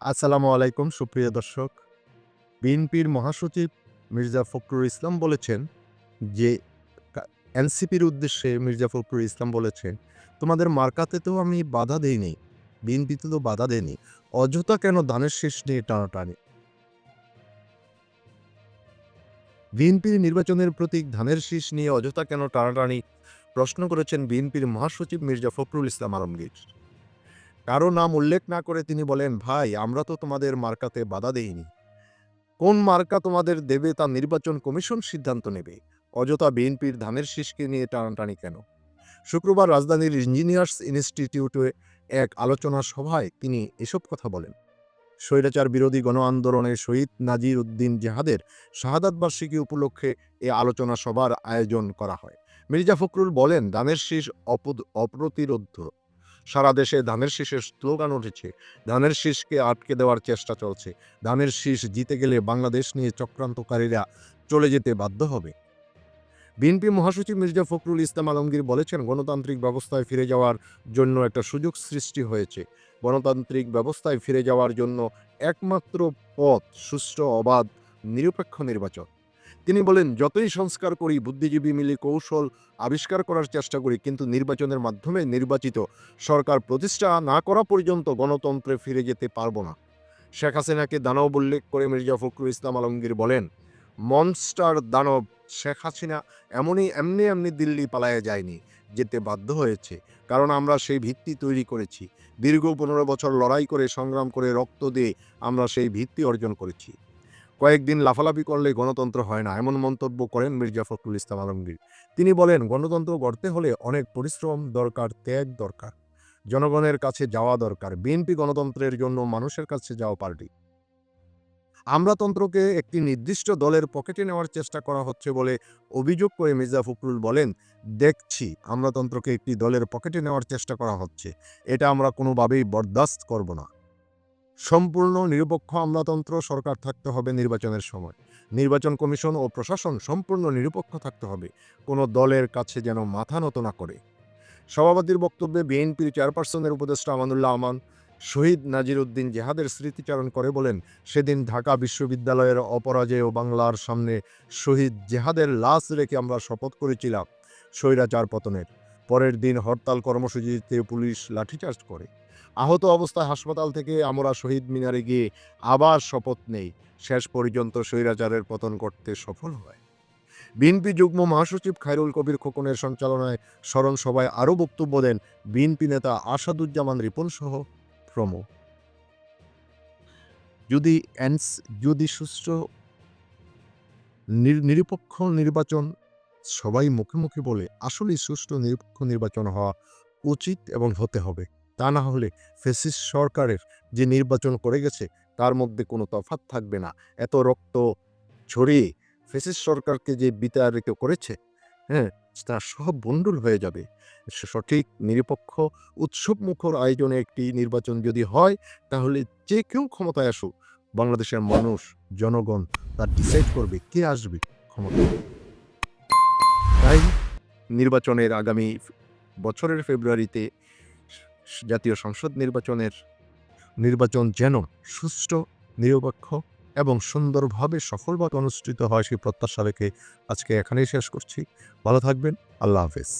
আসসালামু আলাইকুম, সুপ্রিয় দর্শক। বিএনপির মহাসচিব মির্জা ফখরুল ইসলাম বলেছেন যে এনসিপির উদ্দেশ্যে মির্জা ফখরুল ইসলাম বলেছেন, তোমাদের মার্কাতে তো আমি বাধা দেইনি বিএনপিতে তো বাধা দেয়নি অযথা কেন ধানের শেষ নিয়ে টানাটানি? বিএনপির নির্বাচনের প্রতীক ধানের শীষ নিয়ে অযথা কেন টানাটানি? প্রশ্ন করেছেন বিএনপির মহাসচিব মির্জা ফখরুল ইসলাম আলমগীর। কারও নাম উল্লেখ না করে তিনি বলেন, ভাই, আমরা তো তোমাদের মার্কাতে বাধা দেইনি। কোন মার্কা তোমাদের দেবে তা নির্বাচন কমিশন সিদ্ধান্ত নেবে। অযথা বিএনপির ধানের শীষকে নিয়ে টানাটানি কেন? শুক্রবার রাজধানীর ইঞ্জিনিয়ার্স ইনস্টিটিউটে এক আলোচনা সভায় তিনি এসব কথা বলেন। স্বৈরাচার বিরোধী গণ আন্দোলনে শহীদ নাজির উদ্দিন জেহাদের শাহাদাত বার্ষিকী উপলক্ষে এ আলোচনা সভার আয়োজন করা হয়। মির্জা ফখরুল বলেন, ধানের শীষ অপ্রতিরোধ্য সারা দেশে ধানের শীষের স্লোগান উঠেছে, ধানের শীষকে আটকে দেওয়ার চেষ্টা চলছে। ধানের শীষ জিতে গেলে বাংলাদেশ নিয়ে চক্রান্তকারীরা চলে যেতে বাধ্য হবে। বিএনপি মহাসচিব মির্জা ফখরুল ইসলাম আলমগীর বলেছেন, গণতান্ত্রিক ব্যবস্থায় ফিরে যাওয়ার জন্য একটা সুযোগ সৃষ্টি হয়েছে। গণতান্ত্রিক ব্যবস্থায় ফিরে যাওয়ার জন্য একমাত্র পথ সুষ্ঠু, অবাধ, নিরপেক্ষ নির্বাচন। তিনি বলেন, যতই সংস্কার করি, বুদ্ধিজীবী মিলে কৌশল আবিষ্কার করার চেষ্টা করি, কিন্তু নির্বাচনের মাধ্যমে নির্বাচিত সরকার প্রতিষ্ঠা না করা পর্যন্ত গণতন্ত্রে ফিরে যেতে পারব না। শেখ হাসিনাকে দানব উল্লেখ করে মির্জা ফখরুল ইসলাম আলমগীর বলেন, মনস্টার দানব শেখ হাসিনা এমনই এমনি এমনি দিল্লি পালায়ে যায়নি, যেতে বাধ্য হয়েছে, কারণ আমরা সেই ভিত্তি তৈরি করেছি। দীর্ঘ পনেরো বছর লড়াই করে, সংগ্রাম করে, রক্ত দিয়ে আমরা সেই ভিত্তি অর্জন করেছি। কয়েকদিন লাফালাফি করলে গণতন্ত্র হয় না, এমন মন্তব্য করেন মির্জা ফখরুল ইসলাম আলমগীর। তিনি বলেন, গণতন্ত্র গড়তে হলে অনেক পরিশ্রম দরকার, ত্যাগ দরকার, জনগণের কাছে যাওয়া দরকার, বিএনপি গণতন্ত্রের জন্য মানুষের কাছে যাওয়া পার্টি আমলাতন্ত্রকে একটি নির্দিষ্ট দলের পকেটে নেওয়ার চেষ্টা করা হচ্ছে বলে অভিযোগ করে মির্জা ফখরুল বলেন, দেখছি আমলাতন্ত্রকে একটি দলের পকেটে নেওয়ার চেষ্টা করা হচ্ছে। এটা আমরা কোনোভাবেই বরদাস্ত করব না। সম্পূর্ণ নিরপেক্ষ আমলাতন্ত্র সরকার থাকতে হবে নির্বাচনের সময়। নির্বাচন কমিশন ও প্রশাসন সম্পূর্ণ নিরপেক্ষ থাকতে হবে। কোনো দলের কাছে যেন মাথা নত না করে। সভাপতির বক্তব্যে বিএনপির চেয়ারপারসনের উপদেষ্টা আমানুল্লাহ আমান, শহীদ নাজির উদ্দিন জেহাদের স্মৃতিচারণ করে বলেন, সেদিন ঢাকা বিশ্ববিদ্যালয়ের অপরাজেয় বাংলার সামনে শহীদ জেহাদের লাশ রেখে আমরা শপথ করেছিলাম, স্বৈরাচার পতনের। পরের দিন হরতাল কর্মসূচিতে পুলিশ লাঠিচার্জ করে। আহত অবস্থায় হাসপাতাল থেকে আমরা শহীদ মিনারে গিয়ে আবার শপথ নেই। শেষ পর্যন্ত স্বৈরাচারের পতন করতে সফল হয়। বিএনপি যুগ্ম মহাসচিব খায়রুল কবির খোকনের সঞ্চালনায় স্মরণ সভায় আরও বক্তব্য দেন বিএনপি নেতা আসাদুজ্জামান রিপন সহ প্রমুখ। যদি এনস, যদি সুষ্ঠু নির- নিরপেক্ষ নির্বাচন সবাই মুখে মুখে বলে, আসলেই সুষ্ঠু নিরপেক্ষ নির্বাচন হওয়া উচিত এবং হতে হবে। তা না হলে ফেসিস সরকারের যে নির্বাচন করে গেছে, তার মধ্যে কোনো তফাৎ থাকবে না। এত রক্ত ছড়িয়ে ফেসিস সরকারকে যে বিতাড়িত করেছে হ্যাঁ তা সব বন্ডুল হয়ে যাবে। সঠিক, নিরপেক্ষ উৎসব মুখর আয়োজনে একটি নির্বাচন যদি হয়, তাহলে যে কেউ ক্ষমতায় আসুক, বাংলাদেশের মানুষ, জনগণ, তার ডিসাইড করবে কে আসবে ক্ষমতায়। তাই নির্বাচনের আগামী বছরের ফেব্রুয়ারিতে জাতীয় সংসদ নির্বাচনের নির্বাচন যেন সুষ্ঠু, নিরপেক্ষ এবং সুন্দরভাবে সফলভাবে অনুষ্ঠিত হয় সেই প্রত্যাশা রেখে আজকে এখানেই শেষ করছি। ভালো থাকবেন। আল্লাহ হাফেজ।